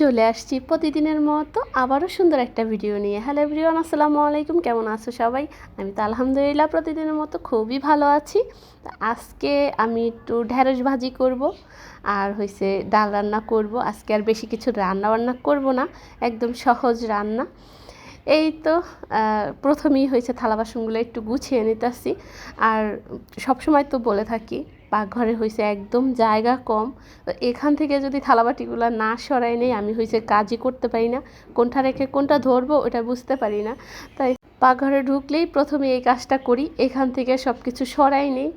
চলে আসছি প্রতিদিনের মতো আবারও সুন্দর একটা ভিডিও নিয়ে। হ্যালো এভরিওয়ান আসসালামু আলাইকুম, কেমন আছো সবাই? আমি তো আলহামদুলিল্লাহ প্রতিদিনের মতো খুবই ভালো আছি। আজকে আমি একটু ঢ্যাঁড়স ভাজি করব, আর হয়েছে ডাল রান্না করব। আজকে আর বেশি কিছু রান্না বান্না করব না, একদম সহজ রান্না। এই তো প্রথমেই হয়েছে থালা বাসনগুলো একটু গুছিয়ে নিতেছি। আর সবসময় তো বলে থাকি পাকঘরে হয়েছে একদম জায়গা কম। এখান থেকে যদি থালাবাটিগুলো না সরাই নেই, আমি হয়েছে কাজই করতে পারি না। কোনটা রেখে কোনটা ধরবো ওটা বুঝতে পারি না। তাই পাকঘরে ঢুকলেই প্রথমে এই কাজটা করি, এখান থেকে সব কিছু সরাই নেই,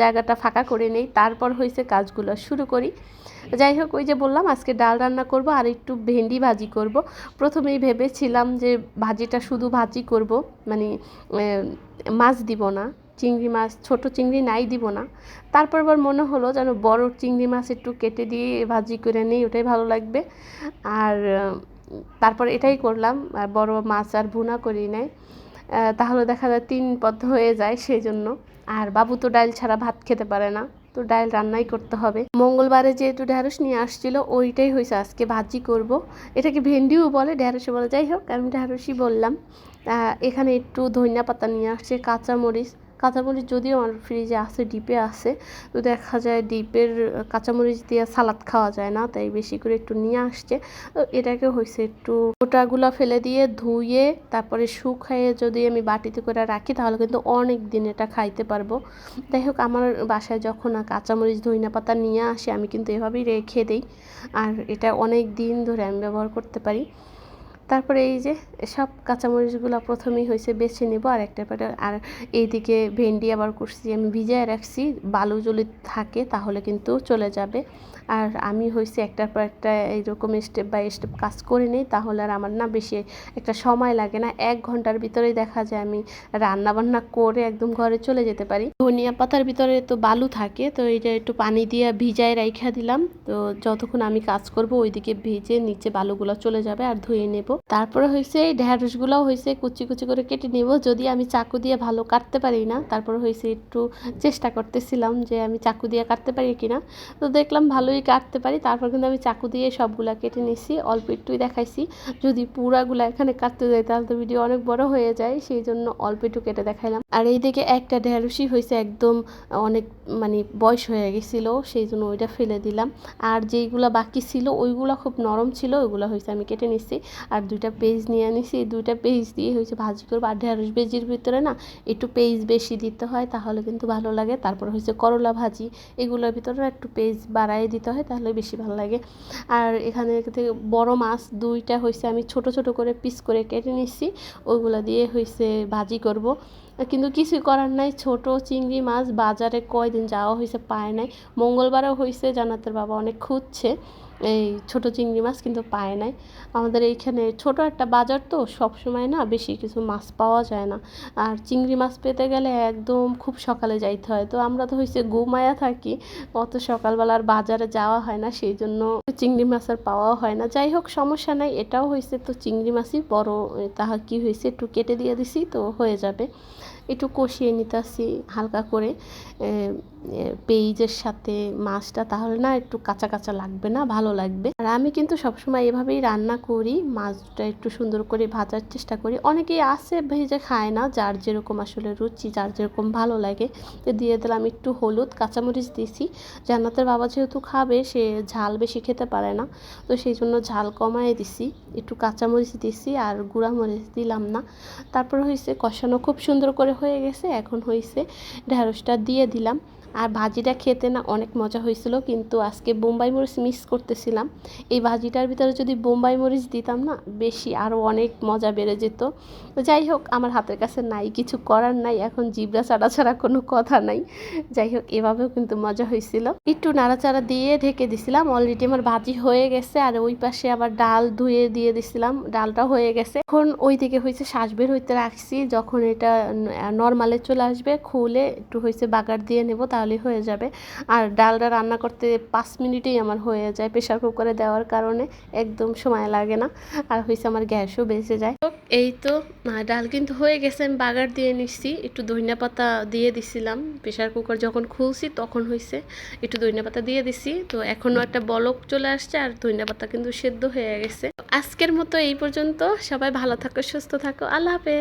জায়গাটা ফাঁকা করে নেই, তারপর হয়েছে কাজগুলো শুরু করি। যাই হোক, ওই যে বললাম, আজকে ডাল রান্না করব আর একটু ভেন্ডি ভাজি করব। প্রথমেই ভেবেছিলাম যে ভাজিটা শুধু ভাজি করব মানে মাছ দিব না। চিংড়ি মাছ, ছোট চিংড়ি নাই দিব না। তারপর আবার মনে হলো যেন বড় চিংড়ি মাছ একটু কেটে দিয়ে ভাজি করে নিই, ওটাই ভালো লাগবে। আর, তারপর এটাই করলাম, আর বড় মাছ আর ভুনা করি নাই। তাহলে দেখা যায় তিন পদ হয়ে যায় সেই জন্য আর বাবু তো ডাল ছাড়া ভাত খেতে পারে না, তো ডাল রান্নাই করতে হবে। মঙ্গলবারে যেহেতু ঢ্যাঁড়স নিয়ে আসছিল, ওইটাই হয়েছে আজকে ভাজি করব। এটাকে ভেন্ডিও বলে ঢ্যাঁড়সও বলে। যাই হোক, আমি ঢ্যাঁড়সই বললাম। এখানে একটু ধনিয়া পাতা নিয়ে আসছে, কাঁচামরিচ। কাঁচামরিচ যদিও আমার ফ্রিজে আছে, ডিপে আছে, তো দেখা যায় ডিপের কাঁচামরিচ দিয়ে সালাদ খাওয়া যায় না, তাই বেশি করে একটু নিয়ে আসছে। তো এটাকে হয়েছে একটু গোটাগুলো ফেলে দিয়ে ধুয়ে, তারপরে শুকাইয়ে যদি আমি বাটিতে করে রাখি, তাহলে কিন্তু অনেক দিন এটা খাইতে পারব। যাই হোক, আমার বাসায় যখন কাঁচামরিচ ধনিয়া পাতা নিয়ে আসে, আমি কিন্তু এভাবেই রেখে দিই। আর এটা অনেক দিন ধরে আমি ব্যবহার করতে পারি। তারপরে এই যে সব কাঁচামরিচগুলো প্রথমেই হয়েছে বেছে নেব, আর একটা পরে আর এইদিকে ভেন্ডি আবার করছি, আমি ভিজায় রাখছি, বালু যদি থাকে তাহলে কিন্তু চলে যাবে। আর আমি হয়েছে একটার পর একটা এইরকম স্টেপ বাই স্টেপ কাজ করে নিই, তাহলে আর আমার না বেশি একটা সময় লাগে না, এক ঘণ্টার ভিতরেই দেখা যায় আমি রান্না বান্না করে একদম ঘরে চলে যেতে পারি। ধনিয়া পাতার ভিতরে তো বালু থাকে, তো এইটা একটু পানি দিয়ে ভিজায় রাইখা দিলাম, তো যতক্ষণ আমি কাজ করব ওইদিকে ভিজে নিচে বালুগুলো চলে যাবে আর ধুয়ে নেব। তারপরে হয়েছে এই ঢ্যাঁড়সগুলোও হয়েছে কুচি কুচি করে কেটে নেব। যদি আমি চাকু দিয়ে ভালো কাটতে পারি না, তারপরে হয়েছে একটু চেষ্টা করতেছিলাম যে আমি চাকু দিয়ে কাটতে পারি কিনা। তো দেখলাম ভালোই কাটতে পারি, তারপর কিন্তু আমি চাকু দিয়ে সবগুলা কেটে নিছি। অল্প একটুই দেখাইছি। যদি পুরাগুলা এখানে কাটতে যাই, তাহলে তো ভিডিও অনেক বড় হয়ে যায়, সেই জন্য অল্প একটু কেটে দেখাইলাম। আর এইদিকে একটা ঢেঁড়সই হয়েছে একদম অনেক মানে বয়স হয়ে গেছিল, সেই জন্য ওইটা ফেলে দিলাম। আর যেইগুলা বাকি ছিল, ওইগুলো খুব নরম ছিল, ওইগুলো হয়েছে আমি কেটে নিচ্ছি আর দুইটা পেজ নিয়ে আনিছি দুইটা পেজ দিয়ে হয়েছে ভাজি করব। আর ঢেঁড়স বেজির ভিতরে না একটু পেজ বেশি দিতে হয়, তাহলে কিন্তু ভালো লাগে। তারপর হয়েছে করলা ভাজি, এগুলোর ভিতরে একটু পেজ বাড়াই দিতে হয়, তাহলে বেশি ভালো লাগে। আর এখানে থেকে বড় মাছ দুইটা হয়েছে, আমি ছোট ছোট করে পিস করে কেটে নিচ্ছি ওইগুলো দিয়ে হয়েছে ভাজি করব। কিন্তু কিছুই করার নাই। ছোট চিংড়ি মাছ বাজারে কয়দিন যাওয়া হয়েছে পায় নাই। মঙ্গলবারও হয়েছে জানাতের বাবা অনেক খুঁজছে। এই ছোট চিংড়ি মাছ কিন্তু পায় নাই। আমাদের এইখানে ছোট একটা বাজার তো সব সময় না বেশি কিছু মাছ পাওয়া যায় না। আর চিংড়ি মাছ পেতে গেলে একদম খুব সকালে যাইতে হয়। তো আমরা তো হয়েছে ঘুমায়া থাকি, অত সকালবেলা আর বাজারে যাওয়া হয় না, সেই জন্য চিংড়ি মাছ আর পাওয়াও হয় না। যাই হোক, সমস্যা নাই, এটাও হয়েছে তো চিংড়ি মাছই বড়, তাহা কি হয়েছে একটু কেটে দিয়ে দিছি, তো হয়ে যাবে। একটু কষিয়ে নিতেছি হালকা করে পেঁয়াজের সাথে মাছটা, তাহলে না একটু কাঁচা কাঁচা লাগবে না, ভালো লাগবে। আর আমি কিন্তু সবসময় এভাবেই রান্না করি, মাছটা একটু সুন্দর করে ভাজার চেষ্টা করি। অনেকেই আছে ভেজে খায় না, যার যেরকম আসলে রুচি, যার যেরকম ভালো লাগে। দিয়ে দিলাম একটু হলুদ, কাঁচামরিচ দিছি। জান্নাতের বাবা যেহেতু খাবে, সে ঝাল বেশি খেতে পারে না। তো সেই জন্য ঝাল কমায় দিছি। একটু কাঁচামরিচ দিছি আর গুঁড়া মরিচ দিলাম না। তারপর হয়েছে কষানো, খুব সুন্দর করে হয়ে গেছে এখন হয়েছে ঢ্যাঁড়সটা দিয়ে দিলাম। আর ভাজিটা খেতে না অনেক মজা হয়েছিল, কিন্তু আজকে বোম্বাই মরিচ মিস করতেছিলাম। এই ভাজিটার ভিতরে যদি বোম্বাই মরিচ দিতাম না, বেশি আরও অনেক মজা বেড়ে যেত। যাই হোক, আমার হাতের কাছে নাই, কিছু করার নাই, এখন জিবরা ছাড়া ছাড়া কোনো কথা নাই। যাই হোক, এভাবেও কিন্তু মজা হয়েছিল। একটু নাড়াচাড়া দিয়ে ঢেকে দিছিলাম অলরেডি আমার ভাজি হয়ে গেছে, আর ওই পাশে আবার ডাল ধুয়ে দিয়ে দিছিলাম ডালটা হয়ে গেছে। এখন ওই দিকে হয়েছে শ্বাস বের হইতে রাখছি, যখন এটা নর্মালে চলে আসবে, খুলে একটু হয়েছে বাগার দিয়ে নেব তাহলে হয়ে যাবে। আর ডালটা রান্না করতে পাঁচ মিনিটেই আমার হয়ে যায় প্রেশার কুকারে দেওয়ার কারণে, একদম সময় লাগে না। আর হয়েছে আমার গ্যাসও বেঁচে যায়। তো এই তো ডাল কিন্তু হয়ে গেছে, আমি বাগার দিয়ে নিচ্ছি একটু ধনিয়া পাতা দিয়ে দিছিলাম। প্রেশার কুকার যখন খুলছি তখন হয়েছে একটু ধনিয়া পাতা দিয়ে দিছি। তো এখনও একটা বলক চলে আসছে আর ধনিয়া পাতা কিন্তু সেদ্ধ হয়ে গেছে। আজকের মতো এই পর্যন্ত। সবাই ভালো থাকো, সুস্থ থাকো। আল্লাহ হাফেজ।